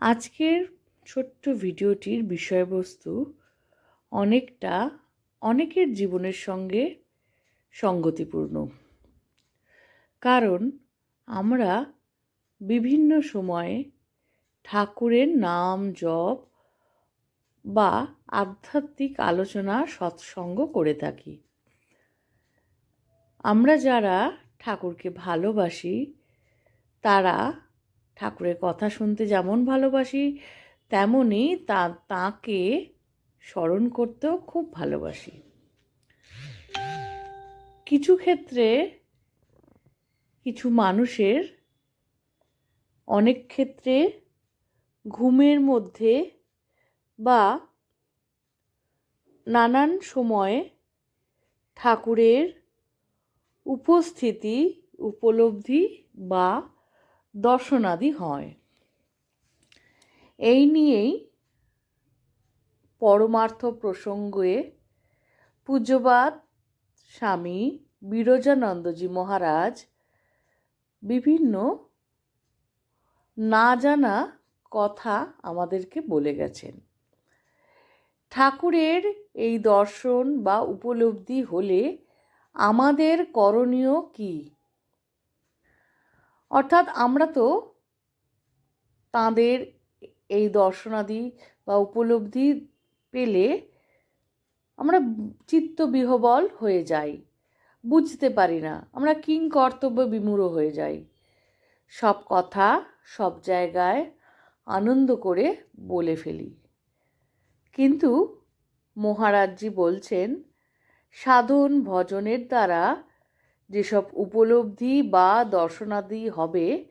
আজকের ছোট্ট ভিডিওটির বিষয়বস্তু অনেকটা অনেকের জীবনের সঙ্গে সঙ্গতিপূর্ণ। কারণ আমরা বিভিন্ন সময়ে ঠাকুরের নাম, জপ বা আধ্যাত্মিক আলোচনা সৎসঙ্গ করে থাকি। আমরা যারা ঠাকুরকে ভালোবাসি, তারা ঠাকুরের কথা শুনতে যেমন ভালোবাসি তেমনই তা, তাঁকে স্মরণ করতেও খুব ভালোবাসি। কিছু ক্ষেত্রে কিছু মানুষের অনেক ক্ষেত্রে ঘুমের মধ্যে বা নানান সময়ে ঠাকুরের উপস্থিতি, উপলব্ধি বা দর্শনাদি হয়। এই নিয়েই পরমার্থ প্রসঙ্গে পূজ্যবাদ স্বামী বিরজানন্দজি মহারাজ বিভিন্ন না জানা কথা আমাদেরকে বলে গেছেন। ঠাকুরের এই দর্শন বা উপলব্ধি হলে আমাদের করণীয় কী? অর্থাৎ আমরা তো তাঁদের এই দর্শনাদি বা উপলব্ধি পেলে আমরা চিত্তবিহবল হয়ে যাই, বুঝতে পারি না, আমরা কিং কর্তব্য বিমূঢ় হয়ে যাই। সব কথা সব জায়গায় আনন্দ করে বলে ফেলি। কিন্তু মহারাজজি বলছেন, সাধন ভজনের দ্বারা যেসব উপলব্ধি বা দর্শনাদি হবে,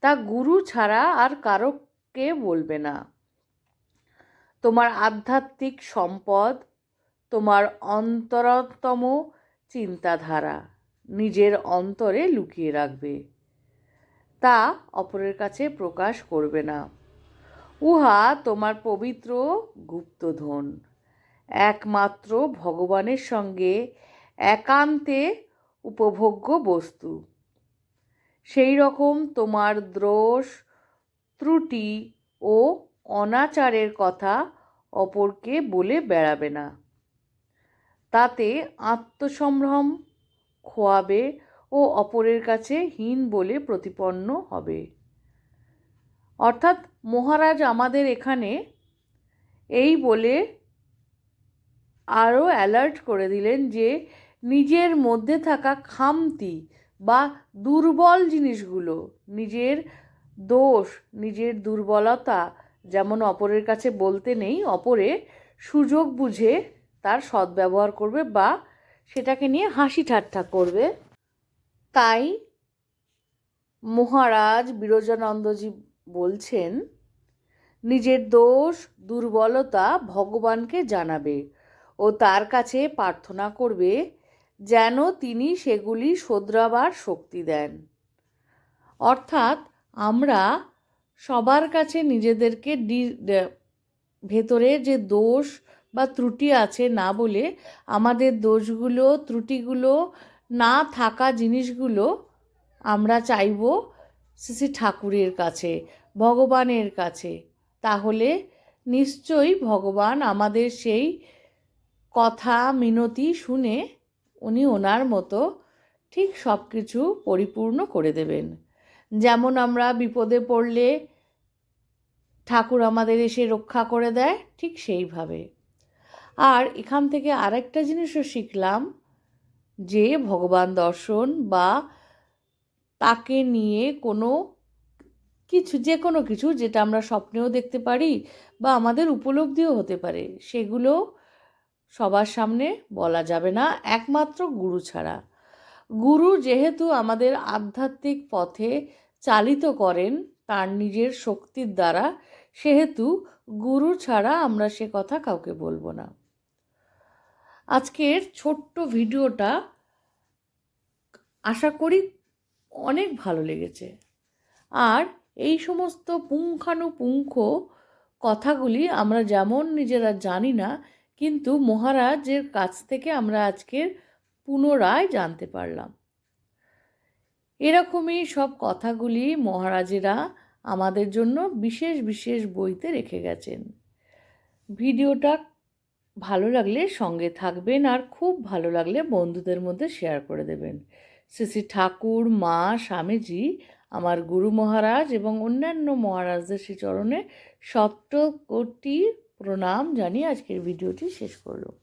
তা গুরু ছাড়া আর কারোকে বলবে না। তোমার আধ্যাত্মিক সম্পদ, তোমার অন্তরতম চিন্তাধারা নিজের অন্তরে লুকিয়ে রাখবে। তা অপরের কাছে প্রকাশ করবে না। উহা তোমার পবিত্র গুপ্তধন। একমাত্র ভগবানের সঙ্গে একান্তে উপভোগ্য বস্তু। সেই রকম তোমার দ্রোষ, ত্রুটি ও অনাচারের কথা অপরকে বলে বেড়াবে না। তাতে আত্মসম্ভ্রম খোয়াবে ও অপরের কাছে হীন বলে প্রতিপন্ন হবে। অর্থাৎ মহারাজ আমাদের এখানে এই বলে আরও অ্যালার্ট করে দিলেন যে নিজের মধ্যে থাকা খামতি বা দুর্বল জিনিসগুলো, নিজের দোষ, নিজের দুর্বলতা, যেমন অপরের কাছে বলতে নেই, অপরে সুযোগ বুঝে তার সদ্ব্যবহার করবে বা সেটাকে নিয়ে হাসি ঠাট্টা করবে। তাই মহারাজ বিরজানন্দজি বলছেন, নিজের দোষ, দুর্বলতা ভগবানকে জানাবে ও তার কাছে প্রার্থনা করবে যেন তিনি সেগুলি শোধরাবার শক্তি দেন। অর্থাৎ আমরা সবার কাছে নিজেদেরকে ভেতরে যে দোষ বা ত্রুটি আছে না বলে আমাদের দোষগুলো, ত্রুটিগুলো না থাকা জিনিসগুলো আমরা চাইব শ্রী ঠাকুরের কাছে, ভগবানের কাছে। তাহলে নিশ্চয়ই ভগবান আমাদের সেই কথা, মিনতি শুনে উনি ওনার মতো ঠিক সব কিছু পরিপূর্ণ করে দেবেন। যেমন আমরা বিপদে পড়লে ঠাকুর আমাদের এসে রক্ষা করে দেয়, ঠিক সেইভাবে। আর এখান থেকে আরেকটা জিনিসও শিখলাম যে ভগবান দর্শন বা তাকে নিয়ে কোনো কিছু, যে কোনো কিছু যেটা আমরা স্বপ্নেও দেখতে পারি বা আমাদের উপলব্ধিও হতে পারে, সেগুলো সবার সামনে বলা যাবে না, একমাত্র গুরু ছাড়া। গুরু যেহেতু আমাদের আধ্যাত্মিক পথে চালিত করেন, তার নিজের শক্তির দ্বারা, সেহেতু গুরু ছাড়া আমরা সে কথা কাউকে বলব না। আজকের ছোট্ট ভিডিওটা আশা করি অনেক ভালো লেগেছে। আর এই সমস্ত পুঙ্খানুপুঙ্খ কথাগুলি আমরা যেমন নিজেরা জানি না কিন্তু মহারাজের কাছ থেকে আমরা আজকের পুনরায় জানতে পারলাম। এরকমই সব কথাগুলি মহারাজেরা আমাদের জন্য বিশেষ বিশেষ বইতে রেখে গেছেন। ভিডিওটা ভালো লাগলে সঙ্গে থাকবেন আর খুব ভালো লাগলে বন্ধুদের মধ্যে শেয়ার করে দেবেন। শ্রী ঠাকুর, মা, স্বামীজি, আমার গুরু মহারাজ এবং অন্যান্য মহারাজদের শ্রীচরণে সপ্ত কোটি প্রণাম জানিয়ে আজকের ভিডিওটি শেষ করলাম।